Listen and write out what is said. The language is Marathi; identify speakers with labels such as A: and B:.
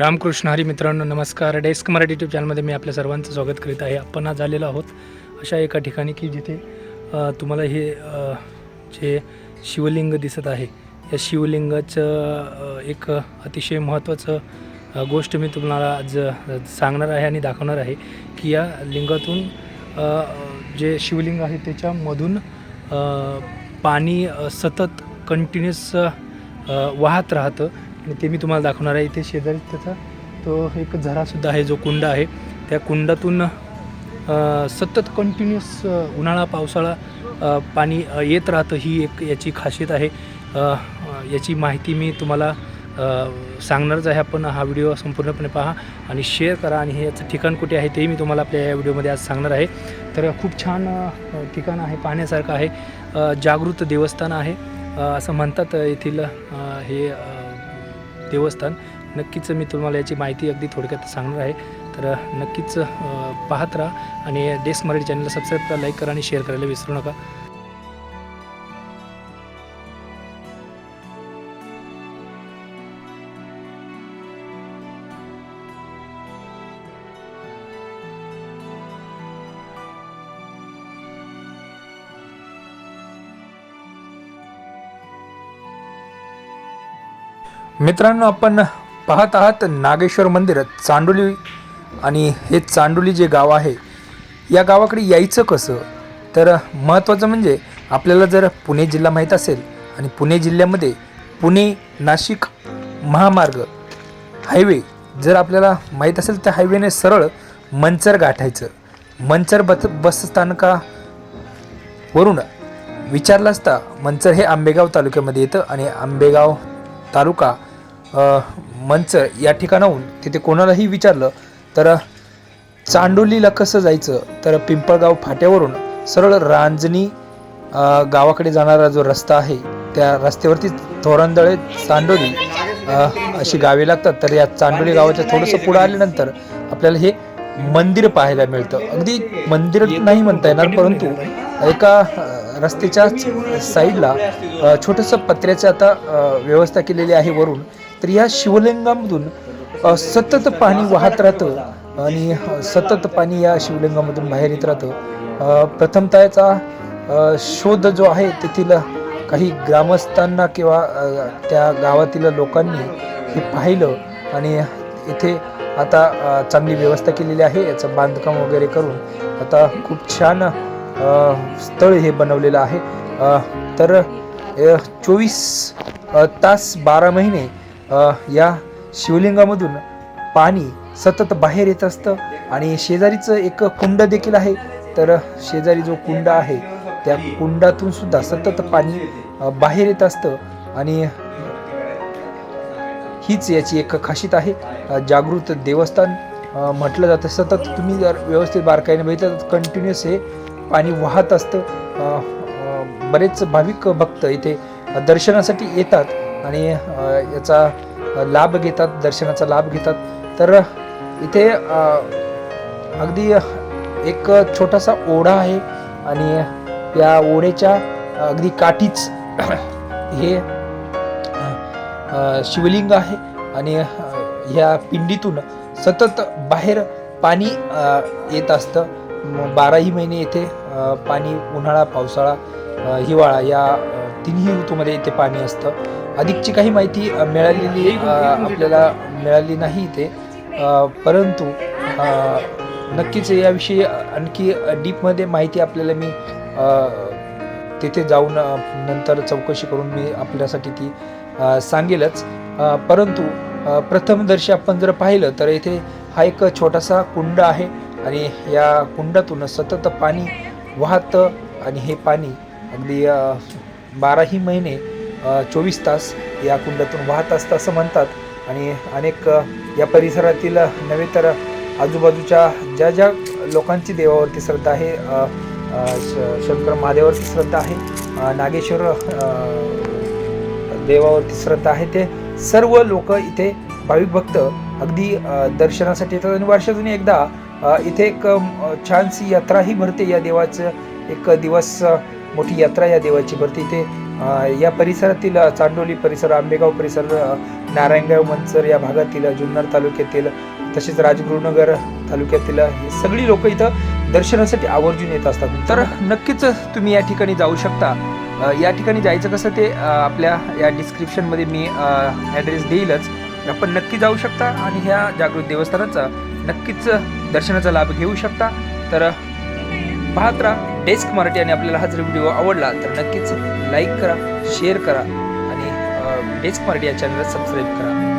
A: रामकृष्ण हरी मित्रांनो नमस्कार. डेस्क मराठी यूट्यूब चॅनलमध्ये मी आपल्या सर्वांचं स्वागत करीत आहे. आपण आज आलेलो आहोत अशा एका ठिकाणी की जिथे तुम्हाला हे जे शिवलिंग दिसत आहे या शिवलिंगाचं एक अतिशय महत्त्वाचं गोष्ट मी तुम्हाला आज सांगणार आहे आणि दाखवणार आहे की या लिंगातून जे शिवलिंग आहे त्याच्यामधून पाणी सतत कंटिन्युअस वाहत राहतं. आणि ते मी तुम्हाला दाखवणार आहे. इथे शेजारी त्याचा तो एक झरासुद्धा आहे जो कुंड आहे. त्या कुंडातून सतत कंटिन्युअस उन्हाळा पावसाळा पाणी येत राहतं ही एक याची खासियत आहे. याची माहिती मी तुम्हाला सांगणारच आहे. आपण हा व्हिडिओ संपूर्णपणे पहा आणि शेअर करा आणि हे याचं ठिकाण कुठे आहे तेही मी तुम्हाला आपल्या या व्हिडिओमध्ये आज सांगणार आहे. तर खूप छान ठिकाण आहे पाहण्यासारखं आहे. जागृत देवस्थान आहे. असं म्हणतात येथील हे देवस्थान. नक्कीच मी तुम्हाला याची माहिती अगदी थोडक्यात सांगणार आहे. तर नक्कीच पाहत राहा आणि डेस्क मराठी चॅनलला सबस्क्राईब करा लाईक करा आणि शेअर करायला विसरू नका. मित्रांनो आपण पाहत आहात नागेश्वर मंदिर चांडोली आणि हे चांडोली जे गाव आहे या गावाकडे यायचं कसं? तर महत्त्वाचं म्हणजे आपल्याला जर पुणे जिल्हा माहीत असेल आणि पुणे जिल्ह्यामध्ये पुणे नाशिक महामार्ग हायवे जर आपल्याला माहीत असेल तर हायवेने सरळ मंचर गाठायचं. मंचर बस बसस्थानकावरून विचारलं असता मंचर हे आंबेगाव तालुक्यामध्ये येतं आणि आंबेगाव तालुका मंच या ठिकाणाहून तिथे कोणालाही विचारलं तर चांडोलीला कसं जायचं? तर पिंपळगाव फाट्यावरून सरळ रांजणी गावाकडे जाणारा जो रस्ता आहे त्या रस्त्यावरती थोरंदळे चांडोली अशी गावे लागतात. तर या चांडोली गावाच्या थोडंसं पुढं आल्यानंतर आपल्याला हे मंदिर पाहायला मिळतं. अगदी मंदिर नाही म्हणता येणार परंतु एका रस्त्याच्या साईडला छोटंसं पत्र्याचं आता व्यवस्था केलेली आहे वरून. तर या शिवलिंगामधून सतत पाणी वाहत राहतं आणि सतत पाणी या शिवलिंगामधून बाहेर येत राहतं. अ, शोध जो आहे तेथील काही ग्रामस्थांना किंवा त्या गावातील लोकांनी हे पाहिलं आणि इथे आता चांगली व्यवस्था केलेली आहे. याचं बांधकाम वगैरे करून आता खूप छान स्थळ हे बनवलेलं आहे. तर चोवीस तास बारा महिने या शिवलिंगामधून पाणी सतत बाहेर येत असतं आणि शेजारीचं एक कुंड देखील आहे. तर शेजारी जो कुंड आहे त्या कुंडातून सुद्धा सतत पाणी बाहेर येत असतं आणि हीच याची एक खासियत आहे. जागृत देवस्थान म्हटलं जातं. सतत तुम्ही जर व्यवस्थित बारकाईने बघितलं तर कंटिन्युअस हे पाणी वाहत असतं. बरेच भाविक भक्त इथे दर्शनासाठी येतात. आणि याचा लाभ घेतात दर्शनाचा लाभ घेतात. तर इथे अगदी एक छोटासा ओढा आहे आणि या ओढ्याच्या अगदी काठीच हे शिवलिंग आहे आणि ह्या पिंडीतून सतत बाहेर पाणी येत असतं. बाराही महिने येथे पाणी उन्हाळा पावसाळा हिवाळा या तिन्ही ऋतूमध्ये इथे पाणी असतं. अधिकची काही माहिती मिळालेली आपल्याला मिळाली नाही इथे. परंतु नक्कीच याविषयी आणखी डीपमध्ये माहिती आपल्याला मी तिथे जाऊन नंतर चौकशी करून मी आपल्यासाठी ती सांगेलच. परंतु प्रथमदर्शी आपण जर पाहिलं तर इथे हा एक छोटासा कुंड आहे आणि या कुंडातून सतत पाणी वाहतं आणि हे पाणी अगदी बाराही महिने चोवीस तास या कुंडातून वाहत असतं असं म्हणतात. आणि अनेक या परिसरातील नव्हे तर आजूबाजूच्या ज्या ज्या लोकांची देवावरती श्रद्धा आहे श- शंकर महादेवावरती श्रद्धा आहे नागेश्वर देवावरती श्रद्धा आहे ते सर्व लोक इथे भाविक भक्त अगदी दर्शनासाठी येतात. आणि वर्षातून एकदा इथे एक छानशी यात्राही भरते या देवाचं एक दिवस मोठी यात्रा या देवाची भरते. इथे या परिसरातील चांडोली परिसर आंबेगाव परिसर नारायणगाव मंचर या भागातील जुन्नर तालुक्यातील तसेच राजगुरुनगर तालुक्यातील हे सगळी लोक इथं दर्शनासाठी आवर्जून येत असतात. तर नक्कीच तुम्ही या ठिकाणी जाऊ शकता. या ठिकाणी जायचं कसं ते आपल्या या डिस्क्रिप्शनमध्ये मी ॲड्रेस देईलच. आपण नक्की जाऊ शकता आणि ह्या जागृत देवस्थानाचा नक्कीच दर्शनाचा लाभ घेऊ शकता. तर पाहत राहा. डेस्क मराठी आणि आपल्याला हा जर व्हिडिओ आवडला तर नक्कीच लाईक करा शेअर करा आणि डेस्क मराठी या चॅनलला सबस्क्राईब करा.